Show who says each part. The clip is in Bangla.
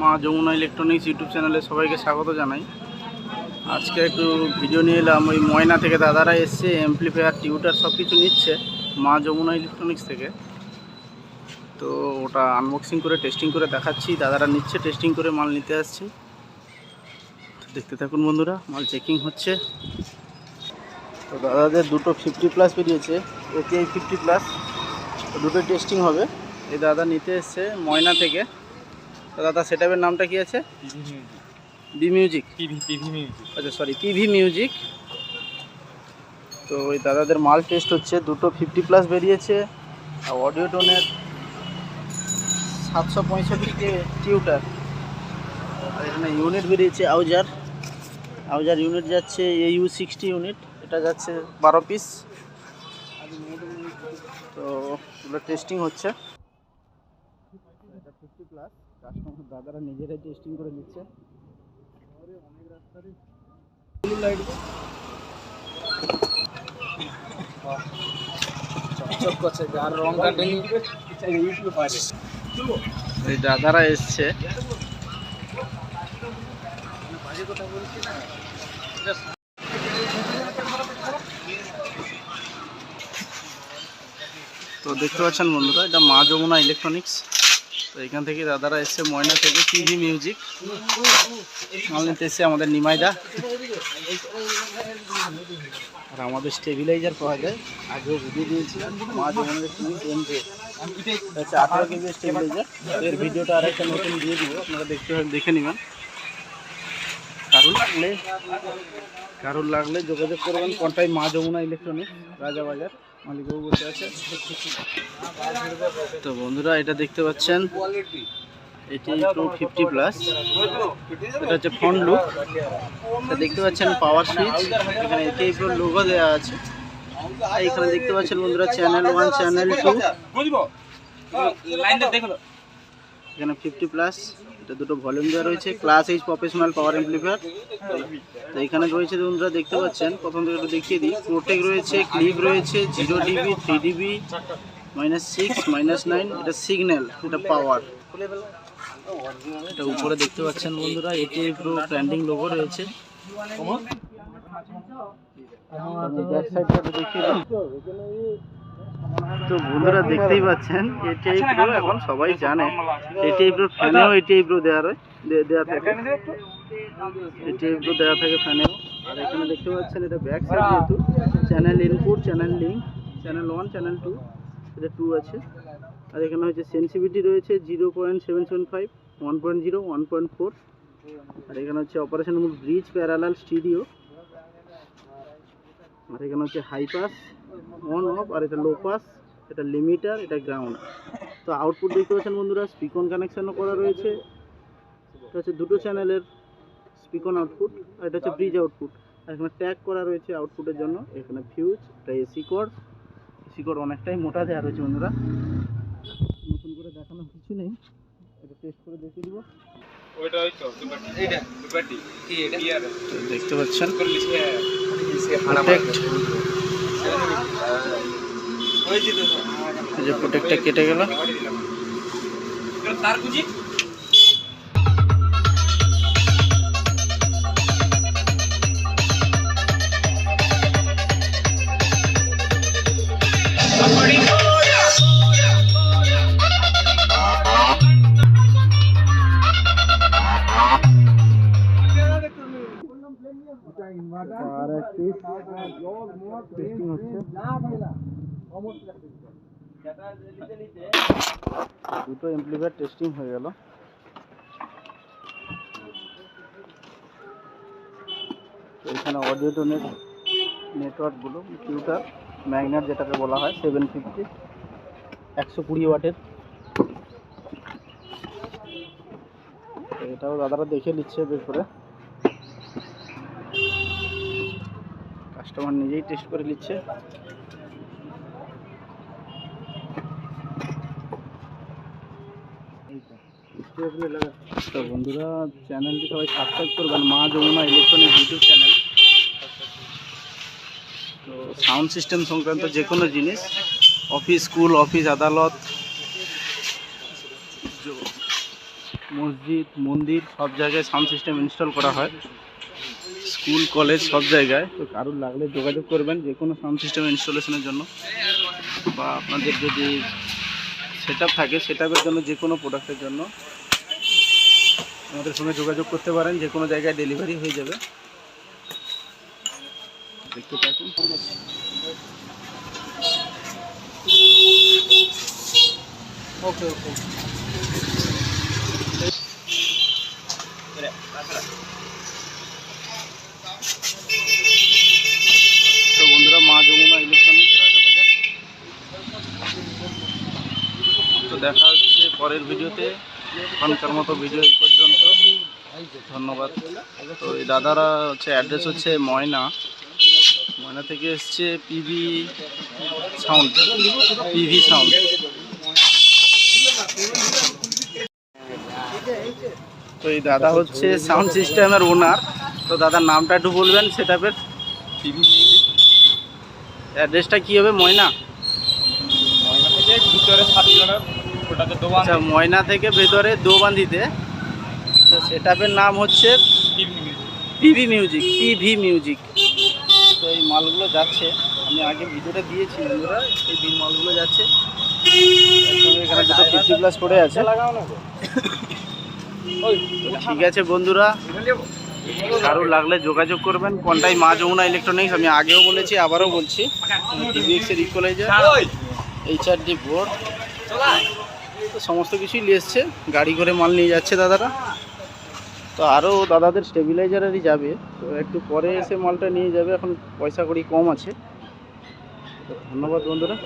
Speaker 1: মা যমুনা ইলেকট্রনিক্স ইউটিউব চ্যানেলে সবাইকে স্বাগত জানাই। আজকে একটু ভিডিও নিয়ে এলাম, ওই ময়না থেকে দাদারা এসছে অ্যাম্পলিফায়ার টিউটার সব কিছু নিচ্ছে মা যমুনা ইলেকট্রনিক্স থেকে। তো ওটা আনবক্সিং করে টেস্টিং করে দেখাচ্ছি, দাদারা নিচ্ছে টেস্টিং করে মাল নিতে আসছে। দেখতে থাকুন বন্ধুরা, মাল চেকিং হচ্ছে। তো দাদাদের দুটো ফিফটি প্লাস বেরিয়েছে এটিআই ফিফটি প্লাস দুটো টেস্টিং হবে। এই দাদা নিতে এসছে ময়না থেকে। দাদা সেটাপের নামটা কি আছে? বি মিউজিক আচ্ছা সরি টিভি মিউজিক তো ওই দাদাদের মাল টেস্ট হচ্ছে দুটো ফিফটি প্লাস বেরিয়েছে আর অডিও টোনের সাতশো পঁয়ষট্টি কে টিউটার আর এখানে ইউনিট বেরিয়েছে আউজার আউজার ইউনিট যাচ্ছে এ ইউ সিক্সটি ইউনিট এটা যাচ্ছে বারো পিস তো এগুলো টেস্টিং হচ্ছে। কাস্টমার দাদারা নিজেরাই টেস্টিং করে নিচ্ছে।
Speaker 2: চকচক করছে আর রং কাটেনি ইউটিউবে পারে
Speaker 1: এই দাদারা এসছে। তো দেখতে পাচ্ছেন বন্ধুরা, এটা মা যমুনা ইলেকট্রনিক্স তো এখান থেকে দাদারা এসছে ময়না থেকে টিভি মিউজিক। এসছে আমাদের নিমাইদা। আর আমাদের স্টেবিলাইজার পাওয়া যায়। আগেও ভিডিও দিয়েছিলাম, মা আচ্ছা আঠারো কেজি স্টেবিলাইজার। এর ভিডিওটা আর একটা নতুন দিয়ে দিব, আপনারা দেখতে দেখে নেবেন। কারণ লাগলে কারোর লাগলে যোগাযোগ করবেন, কোনটাই মা যমুনা ইলেকট্রনিক্স রাজাবাজার তো বন্ধুরা এটা দেখতে পাচ্ছেন। এটি টু ফিফটি প্লাস এটা হচ্ছে ফ্রন্ট লুক এটা দেখতে পাচ্ছেন পাওয়ার সুইচ এখানে এটি পুরো লোগো দেওয়া আছে। এখানে দেখতে পাচ্ছেন বন্ধুরা চ্যানেল ওয়ান চ্যানেল টু এখানে ফিফটি প্লাস এটা দুটো ভলিউম দেওয়া রয়েছে class H professional power amplifier তো এখানে রয়েছে বন্ধুরা দেখতে পাচ্ছেন প্রথম থেকে একটু দেখিয়ে দিই। প্রোটেক রয়েছে ক্লিপ রয়েছে zero dB three dB minus six minus nine এটা সিগন্যাল এটা পাওয়ার এটা উপরে দেখতে পাচ্ছেন বন্ধুরা এটি পুরো ব্র্যান্ডিং লোগো রয়েছে। দেখিয়ে তো বন্ধুরা দেখতেই পাচ্ছেন এটিআই প্রো এখন সবাই জানে। এটিআই প্রো ফ্যানেও এটিআই প্রো দেওয়া রয় দেওয়া থাকে। এটিআই প্রো দেওয়া থাকে ফ্যানেও আর এখানে দেখতে পাচ্ছেন এটা ব্যাক সাইড যেহেতু channel input channel link channel one channel two এটা টু আছে। আর এখানে হচ্ছে সেন্সিভিটি রয়েছে zero point seven seven five one point zero one point four আর এখানে হচ্ছে operation mode bridge parallel stereo আর এখানে হচ্ছে হাই পাস অন অফ আর এটা লো পাস এটা লিমিটার এটা গ্রাউন্ড তো আউটপুট দেখতে পাচ্ছেন বন্ধুরা স্পিকন কানেকশনও করা রয়েছে। এটা হচ্ছে দুটো চ্যানেলের স্পিকন আউটপুট আর এটা হচ্ছে ব্রিজ আউটপুট আর এখানে ট্যাগ করা রয়েছে আউটপুটের জন্য। এখানে ফিউজ এটা এসি কোড এসি কোড অনেকটাই মোটা দেওয়া রয়েছে বন্ধুরা। নতুন করে দেখানো কিছু নেই। এটা টেস্ট করে দেখিয়ে দিব। দেখতে পাচ্ছেন?
Speaker 2: যে
Speaker 1: প্রোটেক্টটা কেটে গেল।
Speaker 2: তার বুঝি
Speaker 1: দুটো এমপ্লিফায়ার টেস্টিং হয়ে গেল। এখানে অডিও নেটওয়ার্কগুলো টিউটার ম্যাগনেট যেটাকে বলা হয় সেভেন ফিফটি একশো কুড়ি ওয়াটের। এটাও দাদারা দেখে নিচ্ছে বের করে। কাস্টমার নিজেই টেস্ট করে নিচ্ছে। তো বন্ধুরা, চ্যানেলটি সবাই সাবস্ক্রাইব করবেন Maa Jamuna electronic YouTube channel তো সাউন্ড সিস্টেম সংক্রান্ত যে কোনো জিনিস অফিস স্কুল অফিস আদালত, মসজিদ, মন্দির, সব জায়গায় সাউন্ড সিস্টেম ইনস্টল করা হয়। স্কুল, কলেজ সব জায়গায়। তো কারোর লাগলে যোগাযোগ করবেন যে কোনো সাউন্ড সিস্টেম ইনস্টলেশনের জন্য। বা আপনাদের যদি সেট থাকে সেট জন্য যে কোনো প্রোডাক্টের জন্য আমাদের সঙ্গে যোগাযোগ করতে পারেন। যে কোনো জায়গায় ডেলিভারি হয়ে যাবে। দেখতে থাকুন। ওকে ওকে তো বন্ধুরা মা যমুনা ইলেকট্রনিক্স রাজাবাজার তো দেখা হচ্ছে পরের ভিডিওতে, এখনকার মতো ভিডিও এই পর্যন্ত। ধন্যবাদ। তো এই দাদারা হচ্ছে অ্যাড্রেস হচ্ছে ময়না। ময়না থেকে এসছে পিভি সাউন্ড পিভি সাউন্ড তো এই দাদা হচ্ছে সাউন্ড সিস্টেমের ওনার তো দাদার নামটা একটু বলবেন সেটাপের
Speaker 2: মিউজিক
Speaker 1: অ্যাড্রেসটা কী হবে ময়না?
Speaker 2: ভিতরে সাত
Speaker 1: আচ্ছা ময়না থেকে ভেতরে দোবান্দিতে। তো সেটাপের নাম হচ্ছে
Speaker 2: TV music.
Speaker 1: PV music PV music. তো এই মালগুলো যাচ্ছে। আমি আগে ভিডিওটা দিয়েছি বন্ধুরা এই বিল মালগুলো যাচ্ছে। এখানে দুটো ফিফটি প্লাস পড়ে আছে। ঠিক আছে বন্ধুরা কারও লাগলে যোগাযোগ করবেন। কোনটাই মা যমুনা ইলেকট্রনিক্স আমি আগেও বলেছি আবারও বলছি। ডিভিএক্স এর ইকুয়ালাইজার এইচআর ডি বোর্ড সমস্ত কিছুই নিয়ে এসছে। গাড়ি করে মাল নিয়ে যাচ্ছে দাদারা। তো আরও দাদাদের স্টেবিলাইজারেরই যাবে। তো একটু পরে এসে মালটা নিয়ে যাবে। এখন পয়সা করি কম আছে। ধন্যবাদ বন্ধুরা।